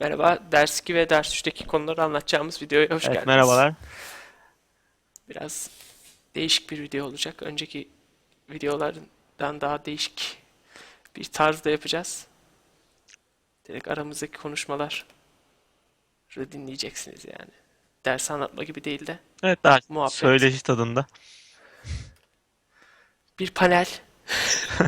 Merhaba, ders 2 ve ders 3'teki konuları anlatacağımız videoya hoş Evet, geldiniz. merhabalar. Biraz değişik bir video olacak. Önceki videolardan daha değişik bir tarzda yapacağız. Direkt aramızdaki konuşmaları dinleyeceksiniz yani. Ders anlatma gibi değil de Evet, daha Muhabbet. söyleşi tadında. bir panel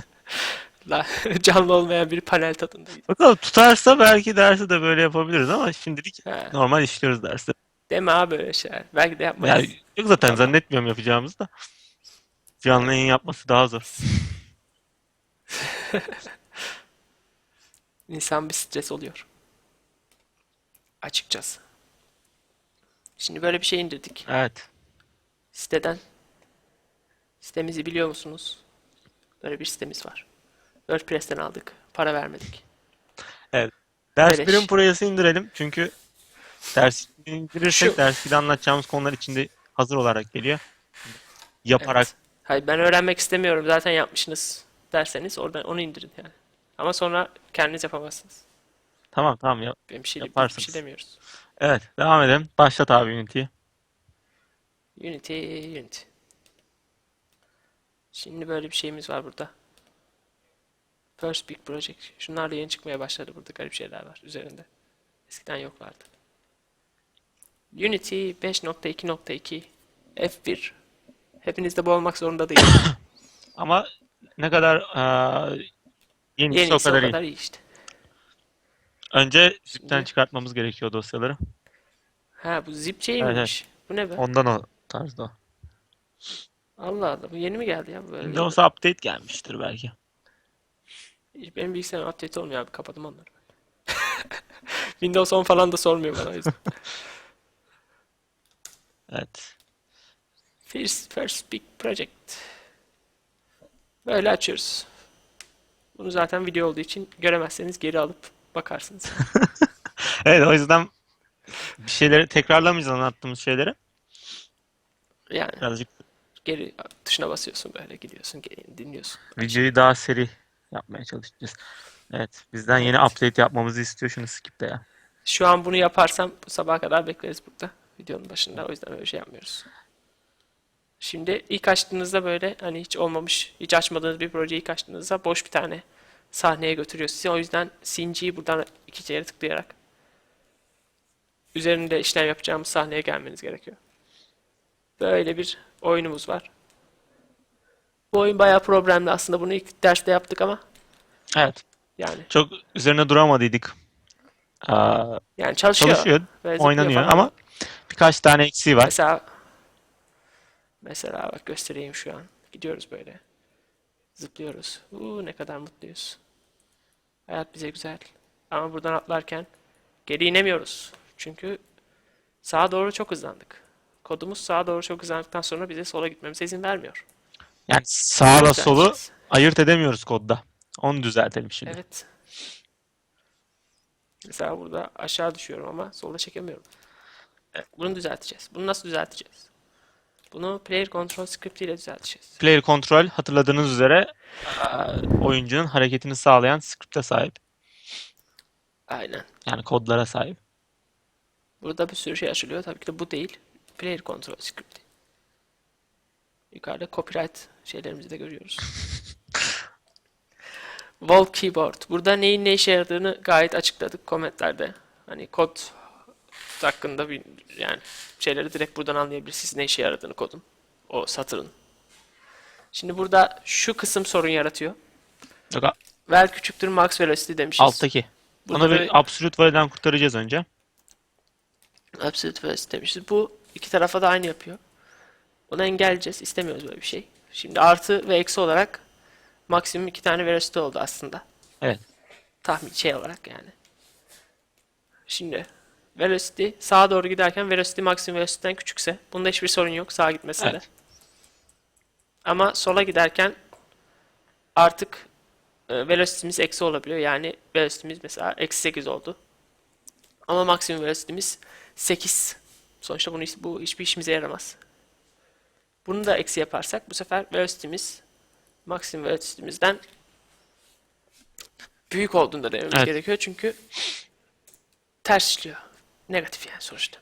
La- canlı olmayan bir panel tadındayız. Bakalım tutarsa belki dersi de böyle yapabiliriz ama şimdilik Ha, normal işliyoruz dersi. deme abi öyle şeyler. Belki de Ya, yapmayız. yok zaten Tamam. zannetmiyorum yapacağımızı da. Canlı yayın yapması daha zor. İnsan bir stres oluyor. Açıkçası. Şimdi böyle bir şey indirdik Evet. siteden. Sitemizi biliyor musunuz? Böyle bir sitemiz var. WordPress'ten aldık. Para vermedik. Ders Beleş. birim projesi indirelim çünkü ders indirirsek Şu- ders bir de anlatacağımız konular içinde hazır olarak geliyor. Yaparak Evet. Hayır ben öğrenmek istemiyorum. Zaten yapmışsınız derseniz oradan onu indirin yani. Ama sonra kendiniz yapamazsınız. tamam tamam ya. Benim bir şey, bir Yaparsınız. şey demiyoruz. Evet, devam edelim. Başlat abi Unity'yi. Unity, Unity. Şimdi böyle bir şeyimiz var burada. First Big Project. Şunlar da yeni çıkmaya başladı burada. Garip şeyler var üzerinde. Eskiden yoklardı. Unity 5.2.2 F1. Hepinizde bu olmak zorunda değil. Ama ne kadar eee yeniyse o Yeniyse o kadar iyi. kadar iyi işte. Önce zipten çıkartmamız gerekiyor dosyaları. Ha bu zip Evet, şeymiş. Bu ne be? Ondan o tarzda. Allah Allah bu yeni mi geldi ya? Böyle Windows Update gelmiştir belki. Hiç Benim bilgisayarım update olmuyor abi. Kapadım onları. Windows 10 falan da sormuyor bana o yüzden. Evet. First, first big project. Böyle açıyoruz. Bunu zaten video olduğu için göremezseniz geri alıp bakarsınız. Evet o yüzden bir şeyleri tekrarlamayacağız anlattığımız şeyleri. Yani Birazcık geri tuşuna basıyorsun böyle gidiyorsun geri dinliyorsun. videoyu daha seri yapmaya çalışacağız. Evet. Bizden yeni update yapmamızı istiyor. Şunu skip'le ya. Şu an bunu yaparsam bu sabaha kadar bekleriz burada videonun başında. O yüzden öyle şey yapmıyoruz. Şimdi ilk açtığınızda böyle hani hiç olmamış, hiç açmadığınız bir projeyi ilk açtığınızda boş bir tane sahneye götürüyor sizi. O yüzden Sinci'yi buradan iki kere tıklayarak üzerinde işlem yapacağımız sahneye gelmeniz gerekiyor. Böyle bir oyunumuz var. Bu oyun bayağı problemli aslında. Bunu ilk derste yaptık ama Evet. yani Çok üzerine duramadıydık. Aa, yani çalışıyor. çalışıyor, oynanıyor falan ama birkaç tane eksiği var. Mesela mesela bak göstereyim şu an. Gidiyoruz böyle. Zıplıyoruz. Uuu ne kadar mutluyuz. Hayat bize güzel. Ama buradan atlarken geri inemiyoruz. Çünkü sağa doğru çok hızlandık. Kodumuz sağa doğru çok hızlandıktan sonra bize sola gitmemize izin vermiyor. Yani sağla solu ayırt edemiyoruz kodda. Onu düzeltelim şimdi. Evet. Mesela burada aşağı düşüyorum ama sola çekemiyorum. Evet, bunu düzelteceğiz. Bunu nasıl düzelteceğiz? Bunu player control script ile düzelteceğiz. Player control hatırladığınız üzere oyuncunun hareketini sağlayan script'e sahip. Aynen. Yani kodlara sahip. Burada bir sürü şey açılıyor. Tabii ki de bu değil. Player control script. Yukarıda copyright şeylerimizi de görüyoruz. Wall keyboard. Burada neyin ne işe yaradığını gayet açıkladık komentlerde. Hani kod hakkında bir yani şeyleri direkt buradan anlayabilirsiniz ne işe yaradığını kodun. O satırın. Şimdi burada şu kısım sorun yaratıyor. Yok, Vel küçüktür max velocity demişiz. alttaki. Burada Onu da bir absolute validen kurtaracağız önce. Absolute velocity demişiz. Bu iki tarafa da aynı yapıyor. Onu engelleyeceğiz. İstemiyoruz böyle bir şey. Şimdi artı ve eksi olarak maksimum iki tane velocity oldu aslında. Evet. Tahmin şey olarak yani. Şimdi velocity sağa doğru giderken velocity maksimum velocity'den küçükse bunda hiçbir sorun yok sağa gitmesinde. Evet. Ama sola giderken artık e, velocity'miz eksi olabiliyor. Yani velocity'miz mesela eksi 8 oldu. Ama maksimum velocity'miz 8. Sonuçta bunu, bu hiçbir işimize yaramaz. Bunu da eksi yaparsak bu sefer velocity'miz maksimum velocity'mizden büyük olduğunda dememiz Evet. gerekiyor. Çünkü ters işliyor. Negatif yani sonuçta.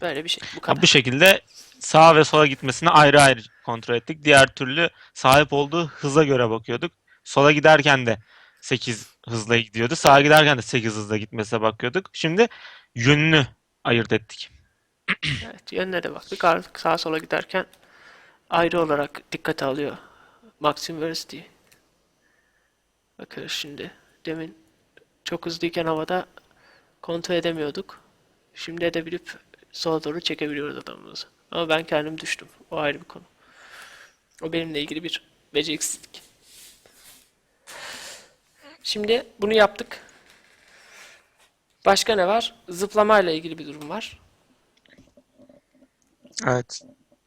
Böyle bir şey. Bu kadar. bu şekilde sağa ve sola gitmesini ayrı ayrı kontrol ettik. Diğer türlü sahip olduğu hıza göre bakıyorduk. Sola giderken de 8 hızla gidiyordu. Sağa giderken de 8 hızla gitmesine bakıyorduk. Şimdi yönünü ayırt ettik. Evet, yönüne de baktık. Artık sağa sola giderken ayrı olarak dikkate alıyor. Maximum velocity. Bakıyoruz şimdi. Demin çok hızlıyken havada kontrol edemiyorduk. Şimdi edebilip sola doğru çekebiliyoruz adamımızı. Ama ben kendim düştüm. O ayrı bir konu. O benimle ilgili bir beceriksizlik. Şimdi bunu yaptık. Başka ne var? Zıplamayla ilgili bir durum var. Evet.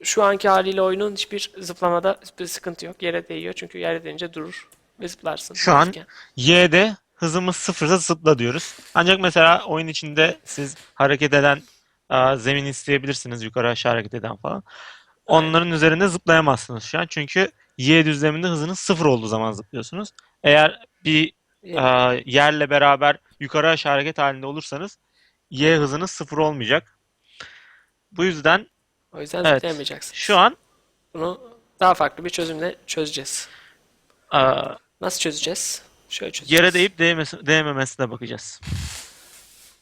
Şu anki haliyle oyunun hiçbir zıplamada bir sıkıntı yok. Yere değiyor çünkü yere değince durur ve zıplarsın. Şu an hafifken. Y'de hızımız sıfırsa zıpla diyoruz. Ancak mesela oyun içinde siz hareket eden aa, zemin isteyebilirsiniz. Yukarı aşağı hareket eden falan. Onların üzerinde zıplayamazsınız şu an. Çünkü Y düzleminde hızınız sıfır olduğu zaman zıplıyorsunuz. Eğer bir aa, yerle beraber yukarı aşağı hareket halinde olursanız Y hızınız sıfır olmayacak. Bu yüzden o yüzden evet zıplayamayacaksın. şu an Bunu daha farklı bir çözümle çözeceğiz. aa, Nasıl çözeceğiz? Şöyle çözeceğiz. yere değip değmesi, değmemesine bakacağız.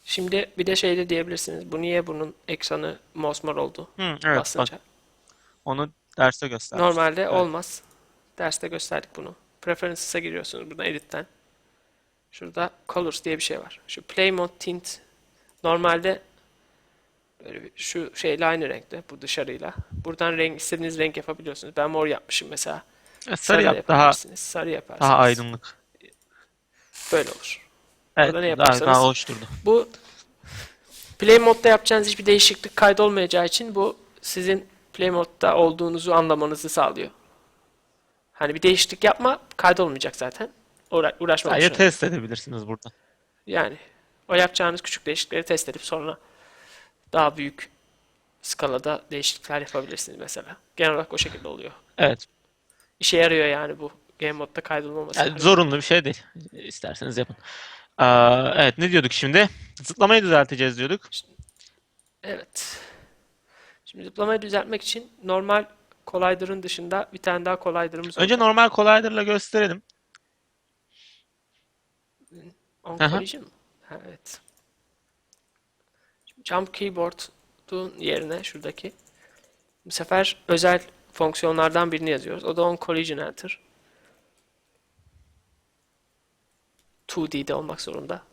Şimdi bir de şey de diyebilirsiniz. Bu niye bunun ekranı mosmor oldu Hı, evet bak basınca? onu derste göstermiştim. Normalde Evet. olmaz. Derste gösterdik bunu. Preferences'a giriyorsunuz buradan edit'ten. Şurada Colors diye bir şey var. Şu Play Mode Tint normalde böyle bir, şu şeyle aynı renkte bu dışarıyla. Buradan renk istediğiniz renk yapabiliyorsunuz. Ben mor yapmışım mesela. Evet, Sarı sarı yap daha. Sarı yaparsınız. daha aydınlık. Böyle olur. Evet, Burada ne daha, yaparsanız- daha hoş durdu. Bu Play Mode'da yapacağınız hiçbir değişiklik kaydolmayacağı için bu sizin Play Mode'da olduğunuzu anlamanızı sağlıyor. Hani bir değişiklik yapma kaydolmayacak zaten. Uğra uğraşma Sadece test edebilirsiniz burada. Yani o yapacağınız küçük değişiklikleri test edip sonra daha büyük skalada değişiklikler yapabilirsiniz mesela. Genel olarak o şekilde oluyor. Evet. İşe yarıyor yani bu Game Mode'da kaydolmaması. Yani zorunlu bir şey değil. İsterseniz yapın. Aa, evet ne diyorduk şimdi? Zıplamayı düzelteceğiz diyorduk. Evet. Şimdi zıplamayı düzeltmek için normal collider'ın dışında bir tane daha collider'ımız Önce olacak. normal collider'la gösterelim. On collision? Ha, evet. Jump keyboard'un yerine şuradaki bu sefer özel fonksiyonlardan birini yazıyoruz. O da on collision enter. 2D'de olmak zorunda.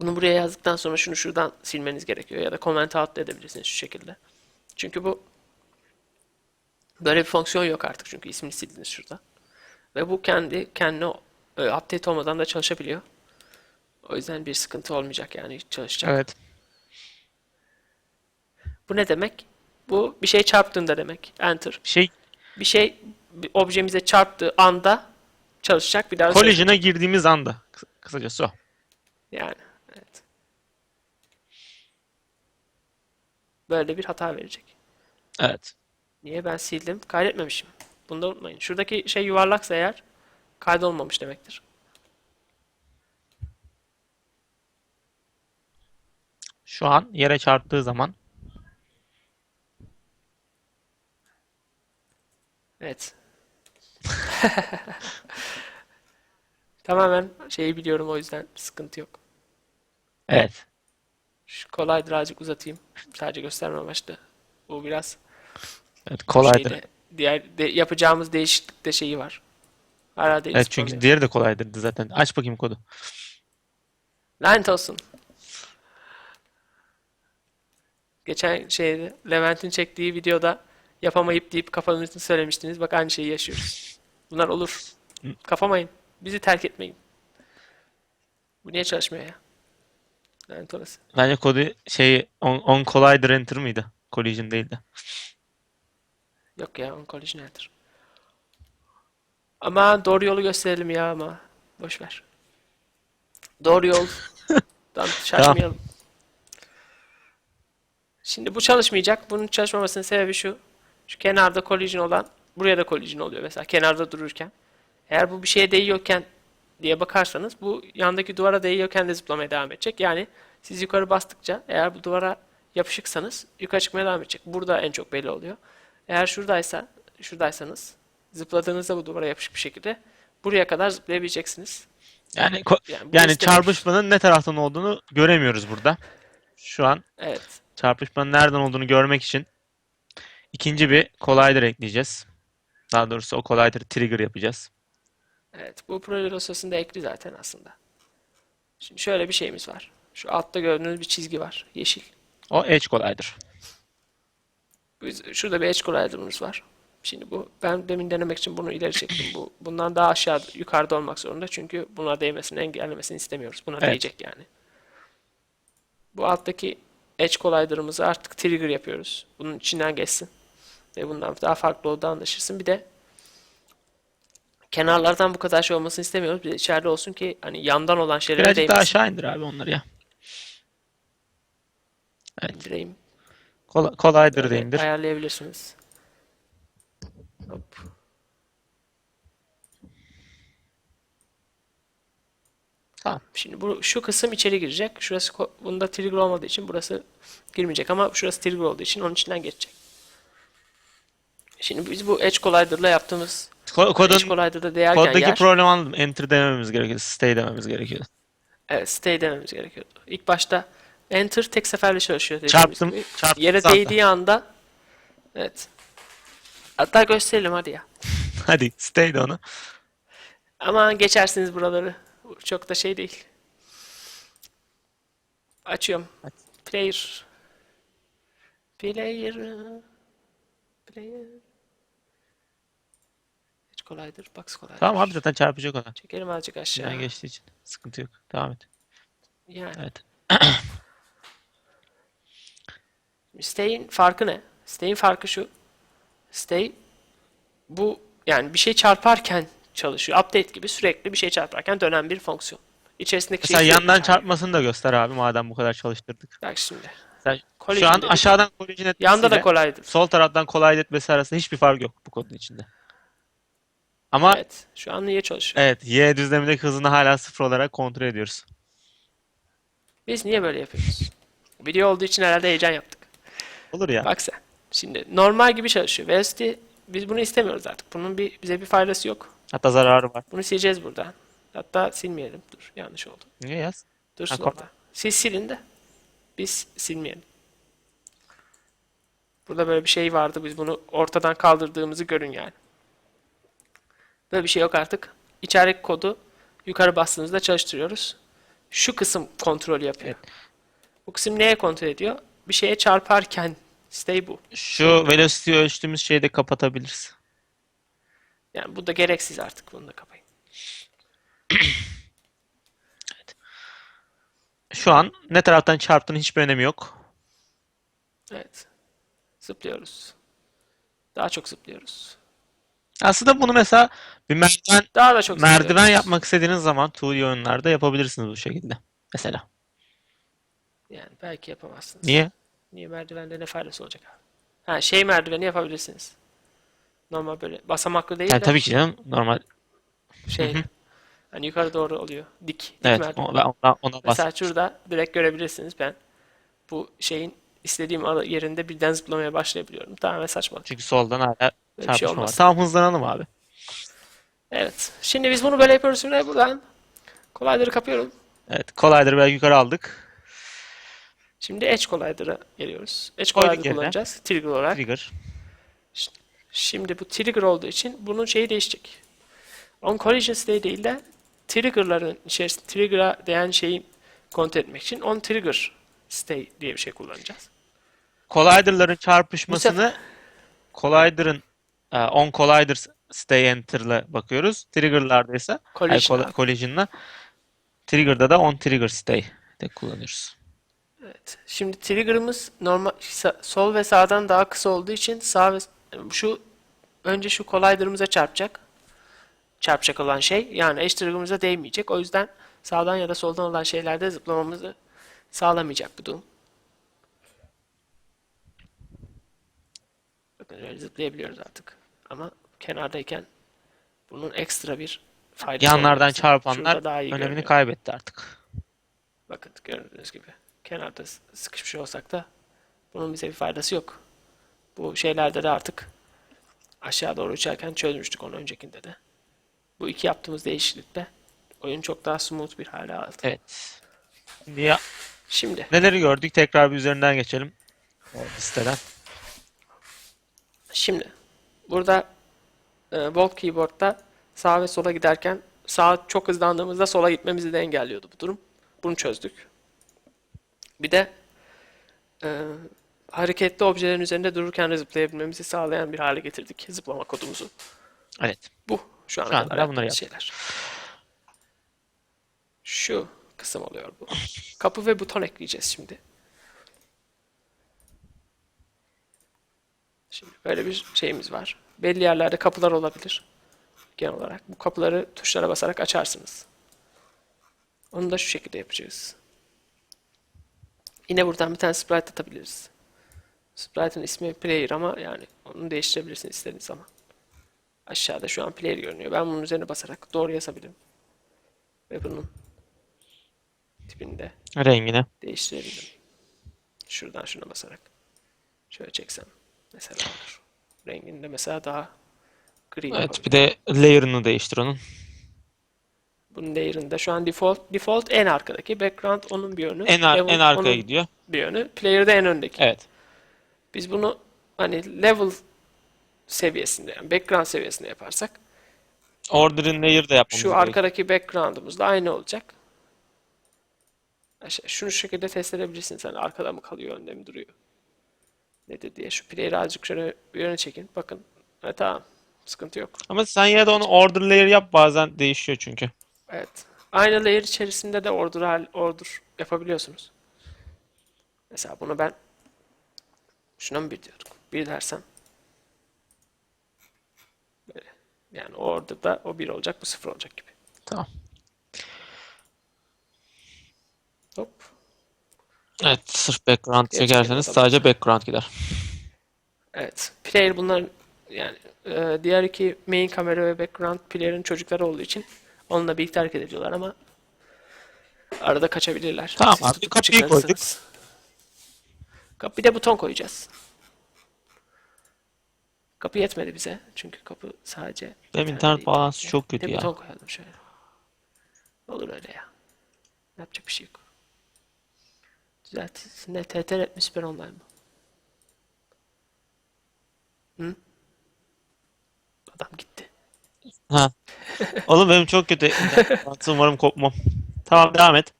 Bunu buraya yazdıktan sonra şunu şuradan silmeniz gerekiyor ya da comment out edebilirsiniz şu şekilde. Çünkü bu böyle bir fonksiyon yok artık çünkü ismini sildiniz şurada. Ve bu kendi kendine e, update olmadan da çalışabiliyor. O yüzden bir sıkıntı olmayacak yani çalışacak. Evet. Bu ne demek? Bu bir şey çarptığında demek. Enter. Şey Bir şey bir objemize çarptığı anda çalışacak bir daha collision'a girdiğimiz anda. Kıs- Kısacası o. Yani evet. Böyle bir hata verecek. Evet. Niye ben sildim? Kaydetmemişim. Bunu da unutmayın. Şuradaki şey yuvarlaksa eğer kaydolmamış demektir. Şu an yere çarptığı zaman Evet. Tamamen şeyi biliyorum o yüzden sıkıntı yok. evet. Şu kolay birazcık uzatayım. Sadece gösterme amaçlı. Bu biraz Evet collider. şeyde, diğer de, yapacağımız değişiklikte şeyi var. Hala değil. Evet çünkü diğeri de collider'dı zaten. Aç bakayım kodu. Lanet olsun. Geçen şeyde Levent'in çektiği videoda yapamayıp deyip kafanızı söylemiştiniz. Bak aynı şeyi yaşıyoruz. Bunlar olur. Kafamayın. Bizi terk etmeyin. Bu niye çalışmıyor ya? Lanet olası. Bence kodu şey on, on collider enter mıydı? Collision değildi. Yok ya, on collision enter. Ama doğru yolu gösterelim ya ama. Boş ver. Doğru yol. Tamam, şaşmayalım. Şimdi bu çalışmayacak. Bunun çalışmamasının sebebi şu. Şu kenarda collision olan buraya da collision oluyor mesela kenarda dururken. Eğer bu bir şeye değiyorken diye bakarsanız bu yandaki duvara değiyorken de zıplamaya devam edecek. Yani siz yukarı bastıkça eğer bu duvara yapışıksanız yukarı çıkmaya devam edecek. Burada en çok belli oluyor. Eğer şuradaysa, şuradaysanız zıpladığınızda bu duvara yapışık bir şekilde buraya kadar zıplayabileceksiniz. Yani Yani yani çarpışmanın ne taraftan olduğunu göremiyoruz burada. Şu an Evet. Çarpışmanın nereden olduğunu görmek için ikinci bir collider ekleyeceğiz. Daha doğrusu o collider trigger yapacağız. Evet. Bu proje dosyasında ekli zaten aslında. Şimdi şöyle bir şeyimiz var. Şu altta gördüğünüz bir çizgi var. Yeşil. O edge collider. Biz, şurada bir edge collider'ımız var. Şimdi bu ben demin denemek için bunu ileri çektim. Bu bundan daha aşağı yukarıda olmak zorunda. Çünkü buna değmesini engellemesini istemiyoruz. Buna Evet. değecek yani. Bu alttaki edge collider'ımızı artık trigger yapıyoruz. Bunun içinden geçsin. Ve bundan daha farklı olduğu anlaşılsın. Bir de kenarlardan bu kadar şey olmasını istemiyoruz. Bir de içeride olsun ki hani yandan olan şeylere Birazcık daha değmesin. aşağı indir abi onları ya. Evet. İndireyim. Col- Collider'ı da Böyle indir. ayarlayabilirsiniz. Hop. Tamam. Şimdi bu şu kısım içeri girecek. Şurası bunda trigger olmadığı için burası girmeyecek ama şurası trigger olduğu için onun içinden geçecek. Şimdi biz bu Edge Collider'la yaptığımız Ko- Edge kodun Collider'da değerken koddaki yer problem anladım. Enter dememiz gerekiyor. Stay dememiz gerekiyor. evet stay dememiz gerekiyordu. İlk başta Enter tek seferle çalışıyor Çarptım. gibi. Çarptım Yere zaten. değdiği anda evet. Hatta gösterelim hadi ya. Hadi stay de onu. Ama geçersiniz buraları. Çok da şey değil. Açıyorum. Player. Player. Player. Hiç kolaydır. Box kolaydır. Tamam abi zaten çarpacak ona. Çekelim azıcık aşağı. İçinden geçtiği için. Sıkıntı yok. Devam et. Yani. Evet. Stay'in farkı ne? Stay'in farkı şu. Stay bu yani bir şey çarparken çalışıyor. Update gibi sürekli bir şey çarparken dönen bir fonksiyon. İçerisindeki Mesela sürekli yandan çarpmasını da göster abi madem bu kadar çalıştırdık. Bak şimdi. Collision şu an dedik. aşağıdan collision Yanda da etmesiyle kolaydır. sol taraftan collide etmesi arasında hiçbir fark yok bu kodun içinde. Ama Evet. Şu an niye çalışıyor? evet Y düzlemindeki hızını hala sıfır olarak kontrol ediyoruz. Biz niye böyle yapıyoruz? Video olduğu için herhalde heyecan yaptık. Olur ya. Bak sen. Şimdi normal gibi çalışıyor. Velocity biz bunu istemiyoruz artık. Bunun bir bize bir faydası yok. Hatta zararı var. Bunu sileceğiz buradan. Hatta silmeyelim. Dur yanlış oldu. Niye yaz? Dursun Ha, orada. Siz silin de. Biz silmeyelim. Burada böyle bir şey vardı. Biz bunu ortadan kaldırdığımızı görün yani. Böyle bir şey yok artık. İçerideki kodu yukarı bastığınızda çalıştırıyoruz. Şu kısım kontrol yapıyor. Bu kısım neye kontrol ediyor? Bir şeye çarparken stay bu. Şu velocity ölçtüğümüz şeyi de kapatabiliriz. Yani bu da gereksiz artık. Bunu da kapayın. Şu an ne taraftan çarptığının hiçbir önemi yok. Evet. Zıplıyoruz. Daha çok zıplıyoruz. Aslında bunu mesela bir merdiven Daha da çok merdiven zıplıyoruz. yapmak istediğiniz zaman 2D oyunlarda yapabilirsiniz bu şekilde. Mesela. Yani belki yapamazsınız. Niye? Niye merdivende ne faydası olacak abi? Ha şey merdiveni yapabilirsiniz. Normal böyle basamaklı değil Yani de tabii ki canım normal. şey. Hani yukarı doğru oluyor. Dik. Dik Evet, merdiven. ona, ona Mesela bas. şurada direkt görebilirsiniz ben bu şeyin istediğim ara- yerinde birden zıplamaya başlayabiliyorum. Tamamen saçmalık. Çünkü soldan hala Böyle bir şey çarpışma var. olmaz. Tamam hızlanalım abi. Evet. Şimdi biz bunu böyle yapıyoruz. Şimdi buradan kolayları kapıyorum. Evet, collider'ı belki yukarı aldık. Şimdi Edge Collider'a geliyoruz. Edge Koyduk Collider yerine. kullanacağız. Trigger olarak. Trigger. Şimdi bu trigger olduğu için bunun şeyi değişecek. On collision state değil de trigger'ların içerisinde trigger'a değen şeyi kontrol etmek için on trigger state diye bir şey kullanacağız. Collider'ların çarpışmasını collider'ın e, on collider stay enter'la bakıyoruz. Trigger'larda ise ay, Collision. coll- collision'la trigger'da da on trigger stay de kullanıyoruz. Evet. Şimdi trigger'ımız normal sol ve sağdan daha kısa olduğu için sağ ve şu önce şu collider'ımıza çarpacak. Çarpacak olan şey yani trigger'ımıza değmeyecek. O yüzden sağdan ya da soldan olan şeylerde zıplamamızı sağlamayacak bu durum. Bakın öyle zıplayabiliyoruz artık. Ama kenardayken bunun ekstra bir faydası Yanlardan çarpanlar daha iyi önemini görünüyor. kaybetti artık. Bakın gördüğünüz gibi. Kenarda sıkışmış olsak da bunun bize bir faydası yok. Bu şeylerde de artık aşağı doğru uçarken çözmüştük onu öncekinde de. Bu iki yaptığımız değişiklikte oyun çok daha smooth bir hale aldı. Evet. Şimdi ya, Şimdi neleri gördük? Tekrar bir üzerinden geçelim. O listeden. Şimdi burada e, Volt Keyboard'da sağa ve sola giderken sağa çok hızlandığımızda sola gitmemizi de engelliyordu bu durum. Bunu çözdük. Bir de e, hareketli objelerin üzerinde dururken de zıplayabilmemizi sağlayan bir hale getirdik zıplama kodumuzu. Evet. Bu şu ana Şu anda kadar bunları yaptığımız şeyler. Şu kısım oluyor bu. Kapı ve buton ekleyeceğiz şimdi. Şimdi böyle bir şeyimiz var. Belli yerlerde kapılar olabilir. Genel olarak. Bu kapıları tuşlara basarak açarsınız. Onu da şu şekilde yapacağız. Yine buradan bir tane sprite atabiliriz. Sprite'ın ismi player ama yani onu değiştirebilirsin istediğin zaman. Aşağıda şu an player görünüyor. Ben bunun üzerine basarak doğru yazabilirim. Ve bunun tipini de Rengini. değiştirebilirim. Şuradan şuna basarak. Şöyle çeksem. Mesela olur. Rengini de mesela daha gri Evet, bir de layer'ını değiştir onun. Bunun layer'ında şu an default default en arkadaki. Background onun bir yönü. En, ar- level en arkaya onun gidiyor. bir yönü. Player de en öndeki. Evet. Biz bunu hani level seviyesinde yani background seviyesinde yaparsak Order'ın layer'ı da yapmamız Şu gerekiyor. arkadaki background'umuz da aynı olacak. Aşağı- Şunu şu şekilde test edebilirsin sen. Arkada mı kalıyor, önde mi duruyor? Nedir diye. Şu player'ı azıcık şöyle yöne çekin. Bakın. Ha, tamam. Sıkıntı yok. Ama sen yine de onu order layer yap bazen değişiyor çünkü. Evet. Aynı layer içerisinde de order, order yapabiliyorsunuz. Mesela bunu ben şuna mı bir diyorum? Bir dersem böyle. Yani o order'da o bir olacak, bu sıfır olacak gibi. Tamam. Hop. Evet, sırf background çekerseniz sadece background gider. Evet. Player bunların yani e, diğer iki main kamera ve background player'ın çocukları olduğu için onunla birlikte hareket ediyorlar ama arada kaçabilirler. Tamam Siz abi, kapıyı çıkarırsanız. Bir de buton koyacağız. Kapı yetmedi bize. Çünkü kapı sadece Benim internet bağlantısı çok kötü ya. buton koyalım şöyle. Olur öyle ya. Yapacak bir şey yok. Düzeltilsin. Ne? TTR Süper Online mı? Hı? Adam gitti. Ha. Oğlum benim çok kötü umarım kopmam. Tamam devam et.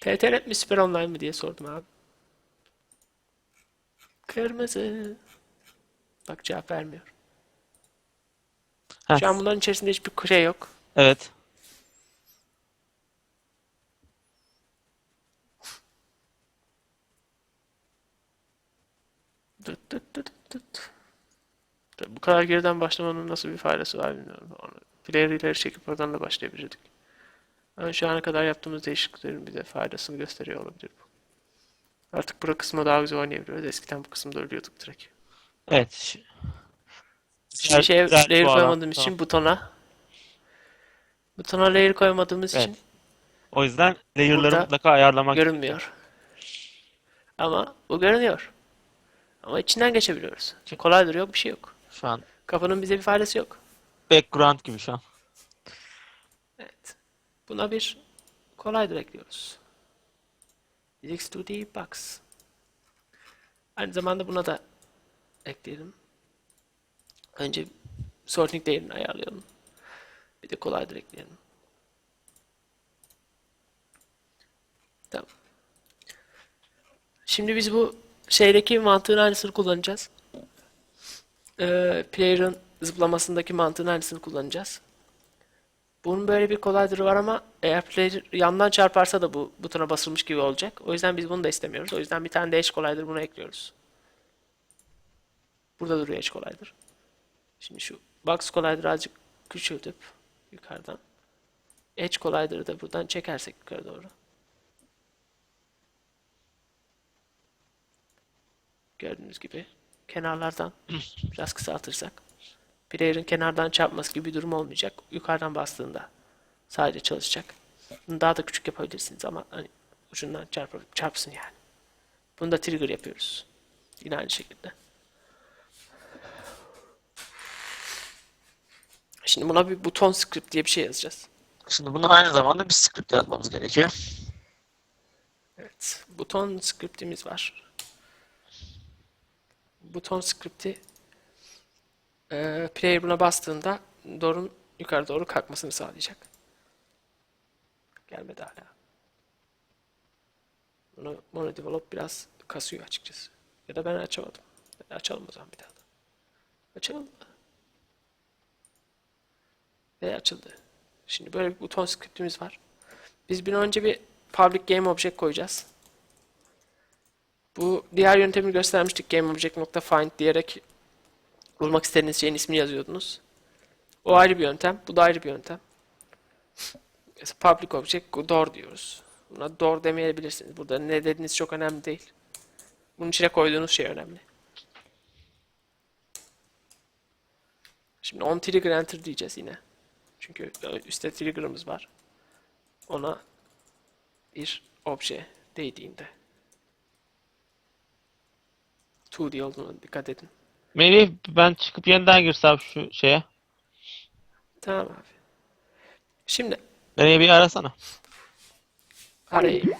TTR mi Süper Online mı diye sordum abi. Kırmızı. Bak cevap vermiyor. Heh. Şu an bunların içerisinde hiçbir şey yok. Evet. Dıt dıt dıt dıt. Tabii Bu kadar geriden başlamanın nasıl bir faydası var bilmiyorum. Player ileri çekip oradan da başlayabilirdik. Ama şu ana kadar yaptığımız değişikliklerin bize faydasını gösteriyor olabilir bu. Artık bu kısmı daha güzel oynayabiliyoruz. Eskiden bu kısımda ölüyorduk direkt. Evet. Şeye Güzel layer koyamadığımız tamam. için butona butona layer koyamadığımız Evet. için O yüzden layer'ları Burada mutlaka ayarlamak görünmüyor. Ama bu görünüyor. Ama içinden geçebiliyoruz. Kolaydır yok bir şey yok. şu an Kapının bize bir faydası yok. background gibi şu an. Evet. Buna bir kolaydır ekliyoruz. Physics 2D Box. Aynı zamanda buna da ekleyelim. Önce sorting değerini ayarlayalım. Bir de kolaydır ekleyelim. Tamam. Şimdi biz bu şeydeki mantığın aynısını kullanacağız. Ee, player'ın zıplamasındaki mantığın aynısını kullanacağız. Bunun böyle bir kolaydırı var ama eğer player yandan çarparsa da bu butona basılmış gibi olacak. O yüzden biz bunu da istemiyoruz. O yüzden bir tane de edge collider buna ekliyoruz. Burada duruyor edge collider. Şimdi şu box collider'ı azıcık küçültüp yukarıdan edge collider'ı da buradan çekersek yukarı doğru. Gördüğünüz gibi kenarlardan biraz kısaltırsak Player'ın kenardan çarpması gibi bir durum olmayacak. Yukarıdan bastığında sadece çalışacak. Bunu daha da küçük yapabilirsiniz ama hani ucundan çarpıp çarpsın yani. Bunu da trigger yapıyoruz. Yine aynı şekilde. Şimdi buna bir buton script diye bir şey yazacağız. Şimdi bunu aynı zamanda bir script yazmamız gerekiyor. Evet. Buton scriptimiz var. Buton scripti eee player buna bastığında doğrun yukarı doğru kalkmasını sağlayacak. Gelmedi hala. Bunu monodevelop biraz kasıyor açıkçası. Ya da ben açamadım. Açalım o zaman bir daha da. Açalım mı? Ve açıldı. Şimdi böyle bir buton scriptimiz var. Biz bir önce bir public game object koyacağız. Bu diğer yöntemi göstermiştik. GameObject.find diyerek bulmak istediğiniz şeyin ismini yazıyordunuz. O ayrı bir yöntem. Bu da ayrı bir yöntem. Public object door diyoruz. Buna door demeyebilirsiniz. Burada ne dediğiniz çok önemli değil. Bunun içine koyduğunuz şey önemli. Şimdi on trigger enter diyeceğiz yine. Çünkü üstte trigger'ımız var. Ona bir obje değdiğinde 2D olduğuna dikkat edin. Melih ben çıkıp yeniden girsem şu şeye. Tamam abi. Şimdi Beni bir arasana. arayayım.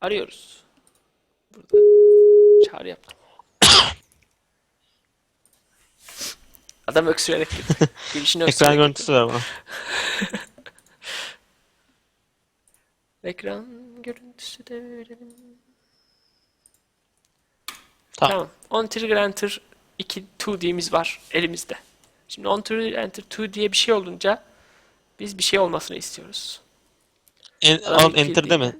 Arıyoruz. Burada çağrı yaptım. Adam öksürerek girdi. Girişini Ekran görüntüsü ver bana. Ekran görüntüsü de verelim. Tamam. Tamam. On trigger enter 2 2D'miz var elimizde. Şimdi on trigger enter 2 diye bir şey olunca biz bir şey olmasını istiyoruz. En, iki enter değil. mi?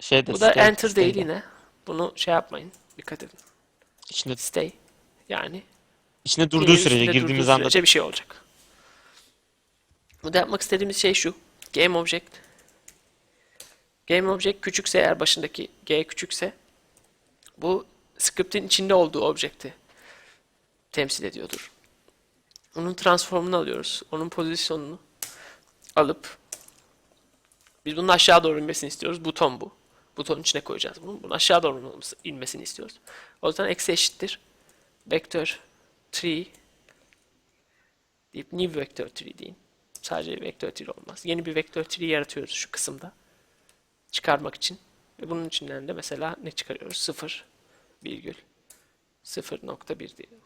Şeyde Bu da enter değil stay'de. yine. Bunu şey yapmayın. Dikkat edin. İçinde, Stay. Yani içinde durduğu sürece üstünde girdiğimiz durduğu anda sürece bir şey olacak. Burada yapmak istediğimiz şey şu. Game object. Game object küçükse eğer başındaki G küçükse bu script'in içinde olduğu objekti temsil ediyordur. Onun transformunu alıyoruz. Onun pozisyonunu alıp biz bunun aşağı doğru inmesini istiyoruz. Buton bu. Butonun içine koyacağız bunu. Bunun aşağı doğru inmesini istiyoruz. O yüzden eksi eşittir. Vektör 3 deyip new vektör 3 deyin. Sadece vektör 3 olmaz. Yeni bir vektör 3 yaratıyoruz şu kısımda. Çıkarmak için. Ve bunun içinden de mesela ne çıkarıyoruz? 0 virgül 0.1 diyelim.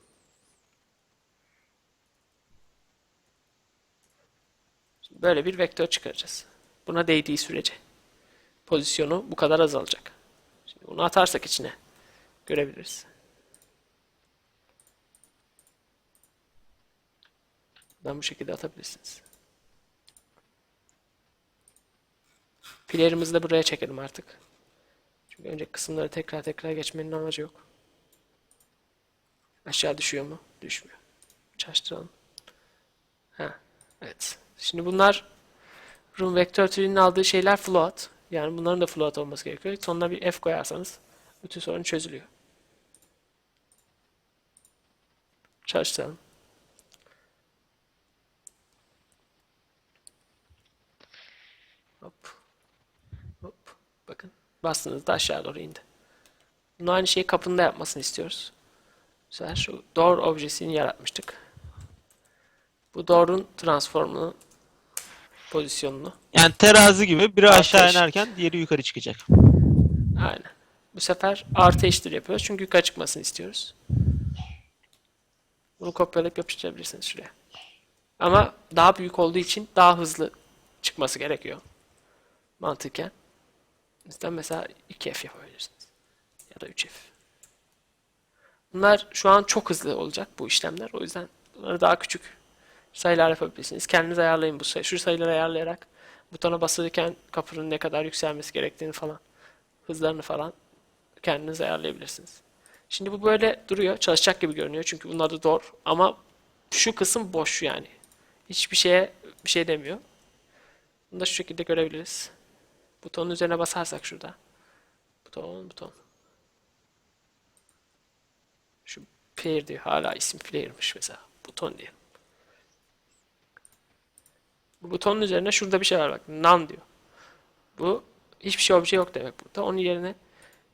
Böyle bir vektör çıkaracağız. Buna değdiği sürece pozisyonu bu kadar azalacak. Şimdi bunu atarsak içine görebiliriz. Ben bu şekilde atabilirsiniz. Player'ımızı da buraya çekelim artık. Çünkü önce kısımları tekrar tekrar geçmenin amacı yok. Aşağı düşüyor mu? Düşmüyor. Çalıştıralım. Ha, evet. Şimdi bunlar Room Vector Tree'nin aldığı şeyler float. Yani bunların da float olması gerekiyor. Sonuna bir f koyarsanız bütün sorun çözülüyor. Çalıştıralım. Hop. Hop. Bakın. Bastığınızda aşağı doğru indi. Bunu aynı şeyi kapında yapmasını istiyoruz. Bu sefer şu door objesini yaratmıştık. Bu door'un transformunu pozisyonunu. yani terazi gibi biri Artı aşağı eşit. inerken diğeri yukarı çıkacak. Aynen. Bu sefer artı eşittir yapıyoruz. Çünkü yukarı çıkmasını istiyoruz. Bunu kopyalayıp yapıştırabilirsiniz şuraya. Ama daha büyük olduğu için daha hızlı çıkması gerekiyor. Mantıken. Bizden mesela 2F yapabilirsiniz. Ya da 3F. Bunlar şu an çok hızlı olacak bu işlemler. O yüzden bunları daha küçük sayılar yapabilirsiniz. Kendiniz ayarlayın bu sayı. Şu sayıları ayarlayarak butona basılırken kapının ne kadar yükselmesi gerektiğini falan hızlarını falan kendiniz ayarlayabilirsiniz. Şimdi bu böyle duruyor. Çalışacak gibi görünüyor. Çünkü bunun adı door. Ama şu kısım boş yani. Hiçbir şeye bir şey demiyor. Bunu da şu şekilde görebiliriz. Butonun üzerine basarsak şurada. Buton, buton. Şu Player diyor. Hala isim player'mış mesela. Buton diye. Bu butonun üzerine şurada bir şey var bak. None diyor. Bu hiçbir şey obje yok demek burada. Onun yerine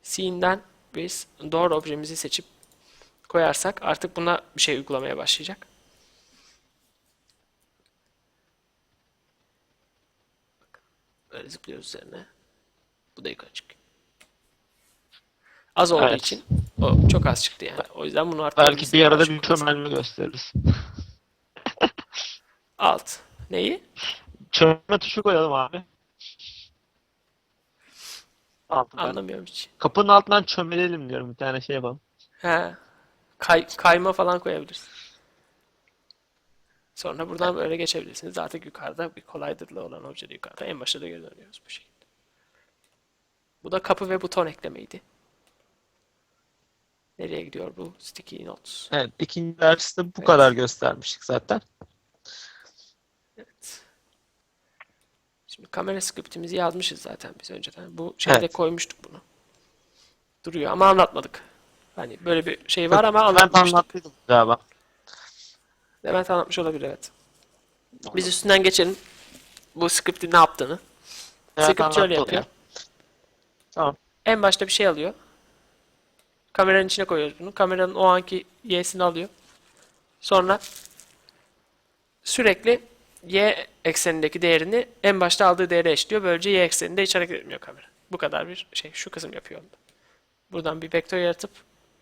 scene'den biz door objemizi seçip koyarsak artık buna bir şey uygulamaya başlayacak. Böyle zıplıyoruz üzerine. Bu da yukarı çıkıyor. Az olduğu Evet. için o çok az çıktı yani. O yüzden bunu arttırmamız Belki bir arada lazım. bir çömelme gösteririz. Alt. Neyi? Çömelme tuşu koyalım abi. Altından. Anlamıyorum hiç. Kapının altından çömelelim diyorum. Bir tane şey yapalım. He. Kay, kayma falan koyabilirsin. Sonra buradan böyle geçebilirsiniz. Artık yukarıda bir kolaylıkla olan obje de yukarıda. En başta da geri dönüyoruz bu şekilde. Bu da kapı ve buton eklemeydi. Nereye gidiyor bu? Sticky notes. Evet, ikinci derste bu Evet. kadar göstermiştik zaten. Evet. Şimdi kamera scriptimizi yazmışız zaten biz önceden. Bu şeyde Evet. koymuştuk bunu. Duruyor ama anlatmadık. Hani böyle bir şey var ama Ben anlatmıştık. anlattıydım galiba. Levent anlatmış olabilir evet. Biz üstünden geçelim. Bu script'in ne yaptığını. Evet, Script şöyle yapıyor. oluyor. Tamam. En başta bir şey alıyor. Kameranın içine koyuyoruz bunu. Kameranın o anki y'sini alıyor. Sonra sürekli y eksenindeki değerini en başta aldığı değere eşliyor. Böylece y ekseninde hiç hareket etmiyor kamera. Bu kadar bir şey. Şu kısım yapıyor onu. da. Buradan bir vektör yaratıp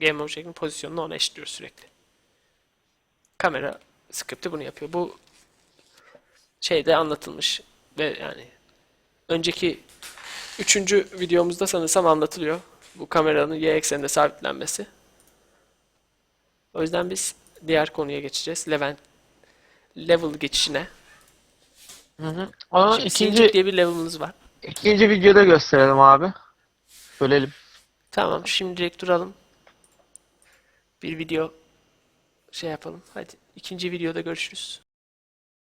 game object'in pozisyonunu ona eşliyor sürekli. Kamera script'i bunu yapıyor. Bu şeyde anlatılmış ve yani önceki üçüncü videomuzda sanırsam anlatılıyor. Bu kameranın y ekseninde sabitlenmesi. O yüzden biz diğer konuya geçeceğiz. Levent level geçişine. Hı hı. Şimdi ikinci, diye bir level'ımız var. ikinci videoda gösterelim abi. Bölelim. Tamam şimdilik duralım. Bir video şey yapalım. Hadi ikinci videoda görüşürüz.